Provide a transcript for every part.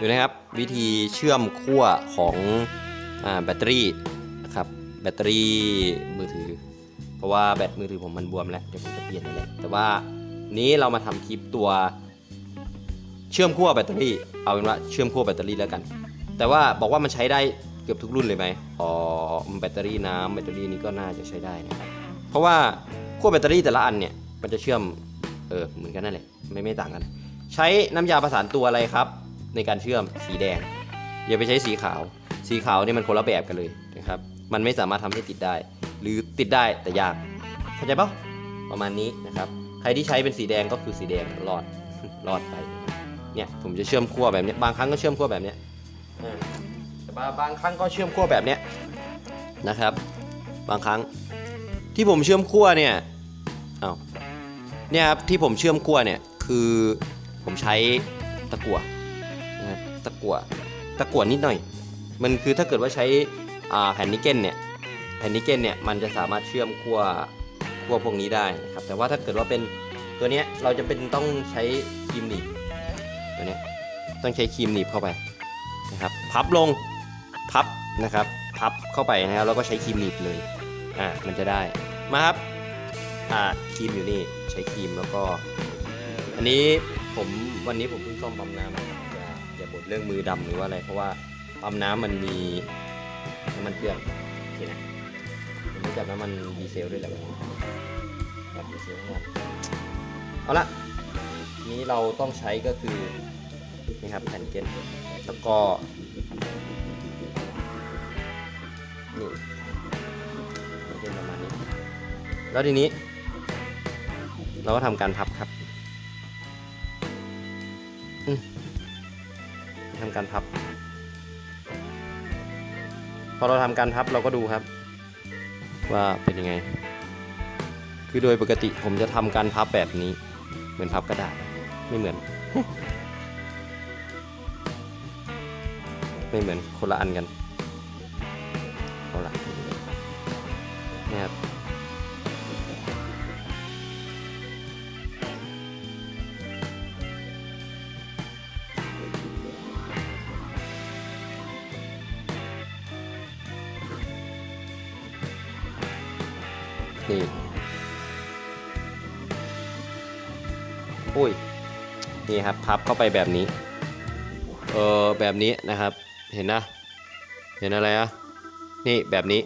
ดูนะครับวิธีเชื่อมขั้วของอแบตเตอรี่นะครับแบตเตอรี่มือถือ เพราะว่าแบตมือถือผมมันบวมแล้วเดี๋ยวผมจะเปลี่ยนนั่นแหละแต่ว่านี้เรามาทำคลิปตัวเชื่อมขั้วแบตเตอรี่ เอาเป็นว่าเชื่อมขั้วแบตเตอรี่แล้วกัน แต่ว่าบอกว่ามันใช้ได้เกือบทุกรุ่นเลยไหมอ๋อแบตเตอรี่น้ำแบตเตอรี่นี้ก็น่าจะใช้ได้นะครับเพราะว่าขั้วแบตเตอรี่แต่ละอันเนี่ยมันจะเชื่อมเออเหมือนกันนั่นแหละไม่ไม่ต่างกัน ใช้น้ำยาประสานตัวอะไรครับ ในการเชื่อมสีแดง อย่าไปใช้สีขาว สีขาวนี่มันคนละแบบกันเลยนะครับ มันไม่สามารถทำให้ติดได้ หรือติดได้แต่ยาก เข้าใจปะประมาณนี้นะครับ ใครที่ใช้เป็นสีแดงก็คือสีแดงรอดรอดไป เนี่ยผมจะเชื่อมขั้วแบบนี้ บางครั้งก็เชื่อมขั้วแบบนี้แต่บางบางครั้งก็เชื่อมขั้วแบบนี้นะครับ บางครั้งที่ผมเชื่อมขั้วเนี่ย เอาเนี่ยครับที่ผมเชื่อมขั้วเนี่ยคือผมใช้ตะกั่ว ตะกั่วตะกั่วนิดหน่อย มันคือถ้าเกิดว่าใช้แผ่นนิกเกิลเนี่ยแผ่นนิกเกิลเนี่ยมันจะสามารถเชื่อมขั้วขั้วพวกนี้ได้นะครับแต่ว่าถ้าเกิดว่าเป็นตัวเนี้ยเราจะเป็นต้องใช้ครีมหนีบตัวเนี้ยต้องใช้ครีมหนีบเข้าไปนะครับพับลงพับนะครับพับเข้าไปนะครับแล้วก็ใช้ครีมหนีบเลยอ่ามันจะได้มาครับอ่าครีมอยู่นี่ใช้ครีมแล้วก็ อันนี้ผมวันนี้ผมเพิ่งซ่อมปั๊มน้ำ เรื่องมือดำหรือว่าอะไรเพราะว่าปั๊มน้ำมันมีน้ำมันเครื่องโอเคนะผมรู้จักน้ำมันดีเซลด้วยแหละแบบดีเซลทั้งวันเอาละนี้เราต้องใช้ก็คือนี่ครับแผ่นเกนแล้วก็นี่แผ่นเกนประมาณนี้ แล้วทีนี้ เราก็ทำการพับครับ ทำการพับ พอเราทำการพับเราก็ดูครับ ว่าเป็นยังไง คือโดยปกติผมจะทำการพับแบบนี้ เหมือนพับกระดาษไม่เหมือน ไม่เหมือนคนละอันกัน นี่อุ้ยนี่ครับพับเข้าไปแบบนี้ เออแบบนี้นะครับ เห็นนะ เห็นอะไรอะนี่แบบนี้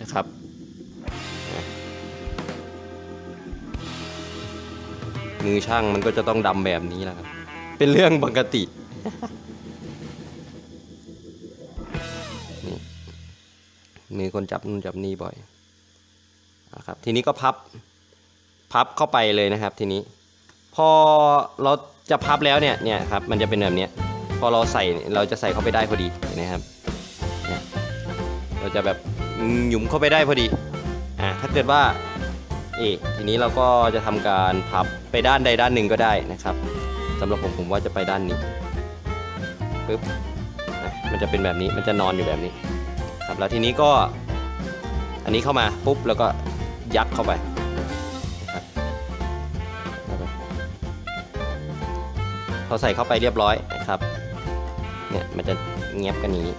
นะครับ มือช่างมันก็จะต้องดำแบบนี้แหละครับ เป็นเรื่องปกตินี่มือคนจับนู่นจับนี่บ่อย นะครับทีนี้ก็พับพับเข้าไปเลยนะครับ ทีนี้ พอเราจะพับแล้วเนี่ยเนี่ยครับมันจะเป็นแบบนี้พอเราใส่เราจะใส่เข้าไปได้พอดีเห็นะครับเราจะแบบหยุมเข้าไปได้พอดีอ่าถ้าเกิดว่าเอทีนี้เราก็จะทำการพับไปด้านใดด้านหนึ่งก็ได้นะครับสำหรับผมผมว่าจะไปด้านนี้ปึ๊บมันจะเป็นแบบนี้มันจะนอนอยู่แบบนี้ ครับแล้วทีนี้ก็อันนี้เข้ามาปุ๊บแล้วก็ ยัดเข้าไปนะครับพอใส่เข้าไปเรียบร้อยนะครับ เนี่ยมันจะเงียบกันอย่านี้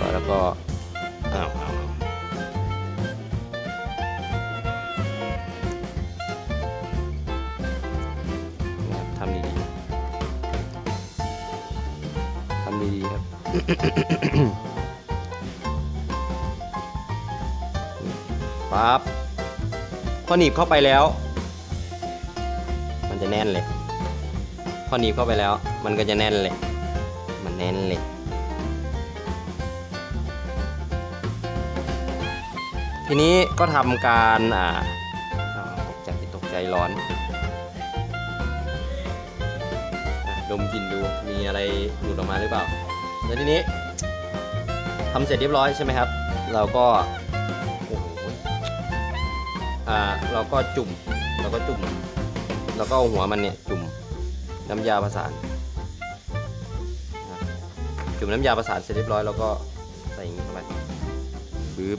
ร้อยแล้วก็อ้าวทำดีๆทำดีๆครับ ปั๊บพอหนีบเข้าไปแล้ว มันจะแน่นเลย พอหนีบเข้าไปแล้ว มันก็จะแน่นเลย มันแน่นเลย ทีนี้ก็ทำการอ่าตกใจตกใจร้อนดมกลินดูมีอะไรหลุดออกมาหรือเปล่า แล้วทีนี้ทำเสร็จเรียบร้อยใช่ไหมครับ เราก็ อ่าเราก็จุ่มเราก็จุ่มเราก็เอาหัวมันเนี่ยจุ่มน้ำยาประสานจุ่มน้ำยาประสานเสร็จเรียบร้อยแล้วก็ใส่อย่างนี้เข้าไปปึ๊บ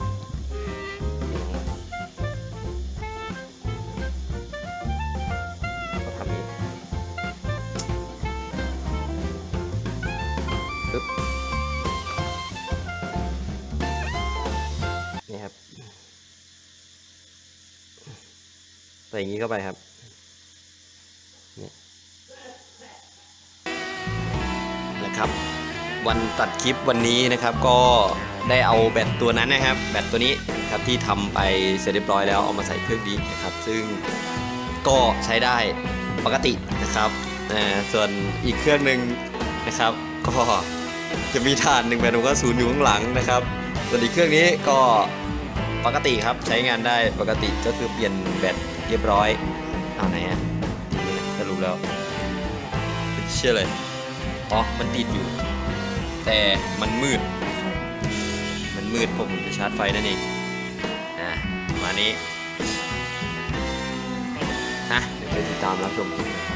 ส่อย่างนี้เข้าไปครับนี่นะครับ วันตัดคลิปวันนี้นะครับก็ได้เอาแบตตัวนั้นนะครับ แบตตัวนี้ครับที่ทำไปเสร็จเรียบร้อยแล้วเอามาใส่เครื่องนี้นะครับ ซึ่งก็ใช้ได้ปกตินะครับส่วนอีกเครื่องหนึ่งนะครับ ก็จะมีฐานหนึ่งแบตผมก็ศูนย์อยู่ข้างหลังนะครับ ส่วนอีกเครื่องนี้ก็ปกติครับใช้งานได้ปกติก็คือเปลี่ยนแบต เรียบร้อยเอาไหนอะนี่นะสรุปแล้วเชื่อเลยอ๋อมันติดอยู่ แต่มันมืด มันมืดผมจะชาร์จไฟนั่นเองนะมานี้ฮะเดี๋ยวไปติดตามรับชมคลิปนะครับ